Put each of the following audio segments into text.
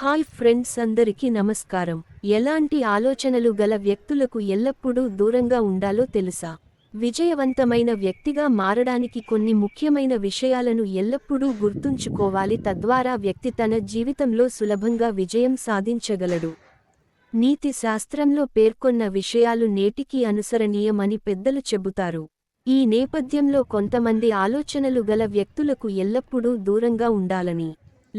Hi friends అందరికీ నమస్కారం. ఎలాంటి ఆలోచనలు గల వ్యక్తులకు ఎల్లప్పుడూ దూరంగా ఉండాలో తెలుసా? విజయవంతమైన వ్యక్తిగా మారడానికి కొన్ని ముఖ్యమైన విషయాలను ఎల్లప్పుడూ గుర్తుంచుకోవాలి తద్వారా వ్యక్తి తన జీవితంలో సులభంగా విజయం సాధించగలడు. నీతి శాస్త్రంలో పేర్కొన్న విషయాలు నేటికీ అనుసరణీయమని పెద్దలు చెబుతారు. ఈ నేపథ్యంలో కొంతమంది ఆలోచనలు గల వ్యక్తులకు ఎల్లప్పుడూ దూరంగా ఉండాలని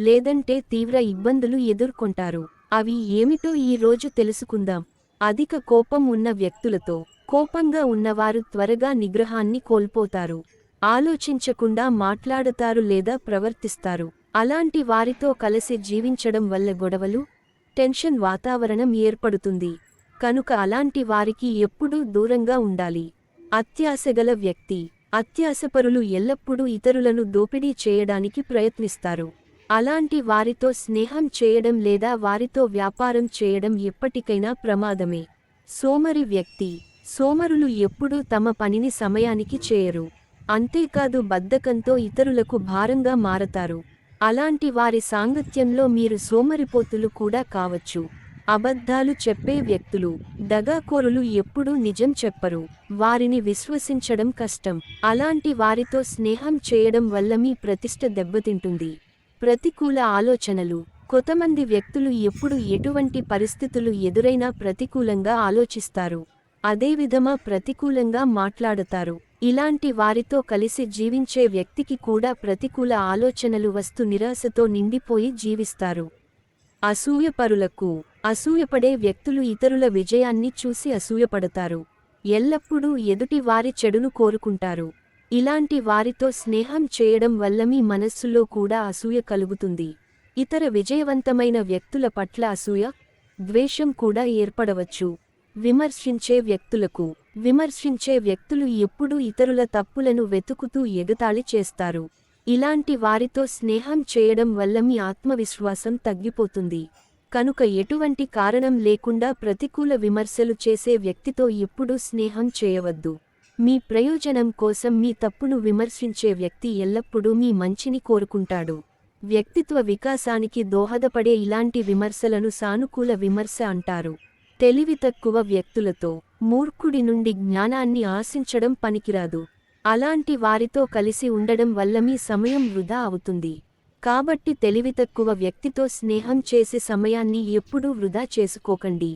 లేదంటే తీవ్ర ఇబ్బందులు ఎదుర్కొంటారు. అవి ఏమిటో ఈ రోజు తెలుసుకుందాం. అధిక కోపం ఉన్న వ్యక్తులతో కోపంగా ఉన్నవారు త్వరగా నిగ్రహాన్ని కోల్పోతారు. ఆలోచించకుండా మాట్లాడతారు లేదా ప్రవర్తిస్తారు. అలాంటి వారితో కలిసి జీవించడం వల్ల గొడవలు టెన్షన్ వాతావరణం ఏర్పడుతుంది. కనుక అలాంటి వారికి ఎప్పుడూ దూరంగా ఉండాలి. అత్యాశగల వ్యక్తి అత్యాశపరులు ఎల్లప్పుడూ ఇతరులను దోపిడీ చేయడానికి ప్రయత్నిస్తారు. అలాంటి వారితో స్నేహం చేయడం లేదా వారితో వ్యాపారం చేయడం ఎప్పటికైనా ప్రమాదమే. సోమరి వ్యక్తి. సోమరులు ఎప్పుడూ తమ పనిని సమయానికి చేయరు. అంతేకాదు బద్ధకంతో ఇతరులకు భారంగా మారతారు. అలాంటి వారి సాంగత్యంలో మీరు సోమరిపోతులు కూడా కావచ్చు. అబద్ధాలు చెప్పే వ్యక్తులు. దగాకోరులు ఎప్పుడూ నిజం చెప్పరు. వారిని విశ్వసించడం కష్టం. అలాంటి వారితో స్నేహం చేయడం వల్ల మీ ప్రతిష్ట దెబ్బతింటుంది. ప్రతికూల ఆలోచనలు. కొంతమంది వ్యక్తులు ఎప్పుడు ఎటువంటి పరిస్థితులు ఎదురైనా ప్రతికూలంగా ఆలోచిస్తారు. అదేవిధమా ప్రతికూలంగా మాట్లాడతారు. ఇలాంటి వారితో కలిసి జీవించే వ్యక్తికి కూడా ప్రతికూల ఆలోచనలు వస్తు నిరాశతో నిండిపోయి జీవిస్తారు. అసూయపరులకు అసూయపడే వ్యక్తులు ఇతరుల విజయాన్ని చూసి అసూయపడతారు. ఎల్లప్పుడూ ఎదుటి వారి చెడును కోరుకుంటారు. ఇలాంటి వారితో స్నేహం చేయడం వల్ల మీ మనస్సులో కూడా అసూయ కలుగుతుంది. ఇతర విజయవంతమైన వ్యక్తుల పట్ల అసూయ ద్వేషం కూడా ఏర్పడవచ్చు. విమర్శించే వ్యక్తులకు విమర్శించే వ్యక్తులు ఎప్పుడూ ఇతరుల తప్పులను వెతుకుతూ ఎగతాళి చేస్తారు. ఇలాంటి వారితో స్నేహం చేయడం వల్ల మీ ఆత్మవిశ్వాసం తగ్గిపోతుంది. కనుక ఎటువంటి కారణం లేకుండా ప్రతికూల విమర్శలు చేసే వ్యక్తితో ఎప్పుడూ స్నేహం చేయవద్దు. మీ ప్రయోజనం కోసం మీ తప్పును విమర్శించే వ్యక్తి ఎల్లప్పుడూ మీ మంచిని కోరుకుంటాడు. వ్యక్తిత్వ వికాసానికి దోహదపడే ఇలాంటి విమర్శలను సానుకూల విమర్శ అంటారు. తెలివి తక్కువ వ్యక్తులతో మూర్ఖుడి నుండి జ్ఞానాన్ని ఆశించడం పనికిరాదు. అలాంటి వారితో కలిసి ఉండడం వల్ల మీ సమయం వృధా అవుతుంది. కాబట్టి తెలివితక్కువ వ్యక్తితో స్నేహం చేసే సమయాన్ని ఎప్పుడూ వృధా చేసుకోకండి.